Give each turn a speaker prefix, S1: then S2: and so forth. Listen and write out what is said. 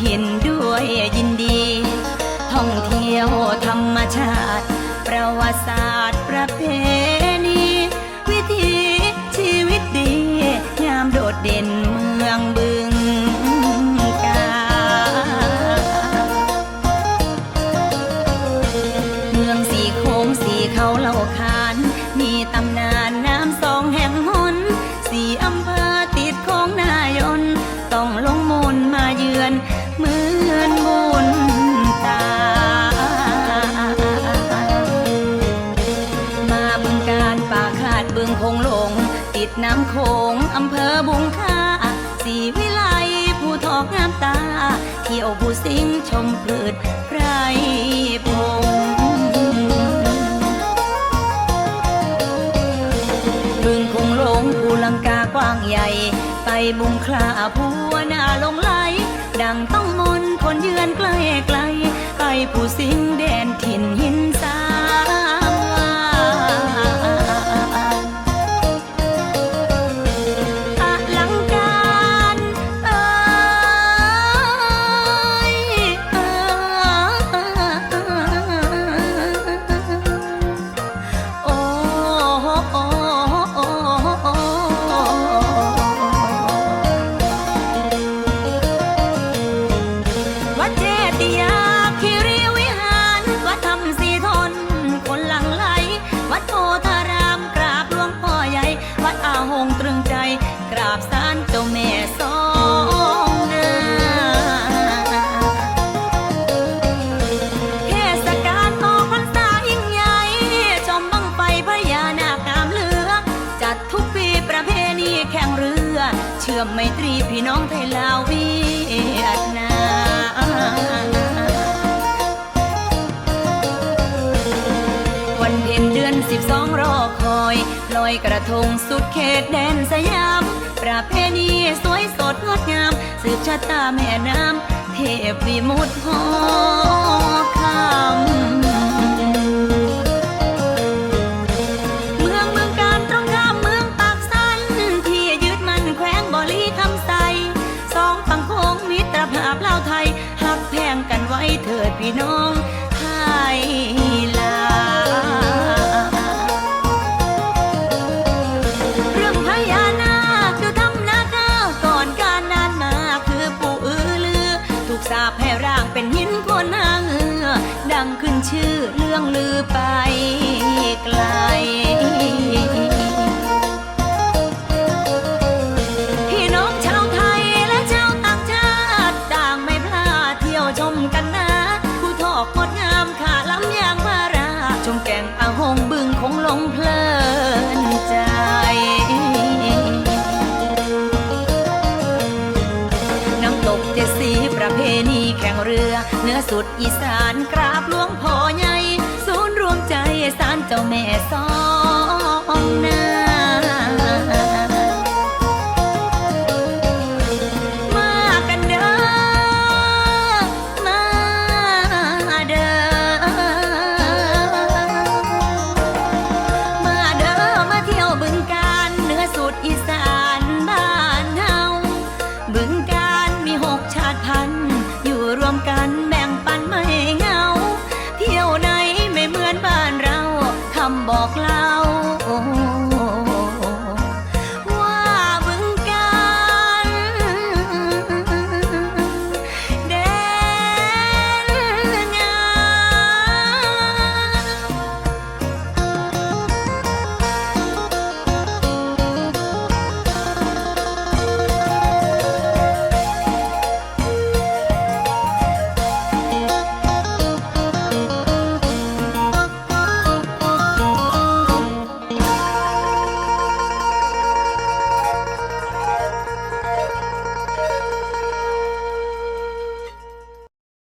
S1: ถิ่นด้วยยินดี ท่องเที่ยวธรรมชาติ ประวัติศาสตร์ บึงคงลง ติดน้ำโขงอำเภอบุงค่าสีวิไลผู้ทอกงามตา เที่ยวผู้สิงชมพืชไพรพงบึงคงลงภูลังกากว้างใหญ่ ไปบุงคลาผัวหน้าลงไหล ดังต้องมนคนเยือนไกลไกล ไปผู้สิงแดนถิ่นหิน ชื่อมไมตรีพี่น้องไทยลาวเวียดนามวันเพ็ญเดือนสิบสองรอคอยลอยกระทงสุดเขตแดนสยาม ประเพณีสวยสดงดงาม สืบชะตาแม่น้ำเทพวิมุตหอ น้องไทยลาเรื่องพญานาคคือทำนาคาก่อนการนานมาคือปู่อือลือ ถูกสาปให้ร่างเป็นหินโคนนางเอือดังขึ้นชื่อเรื่องลือไปไกล จ็ดสีประเพณีแข่งเรือเนื้อสุดอีสานกราบหลวงพ่อใหญ่ ศูนย์รวมใจสานเจ้าแม่สอง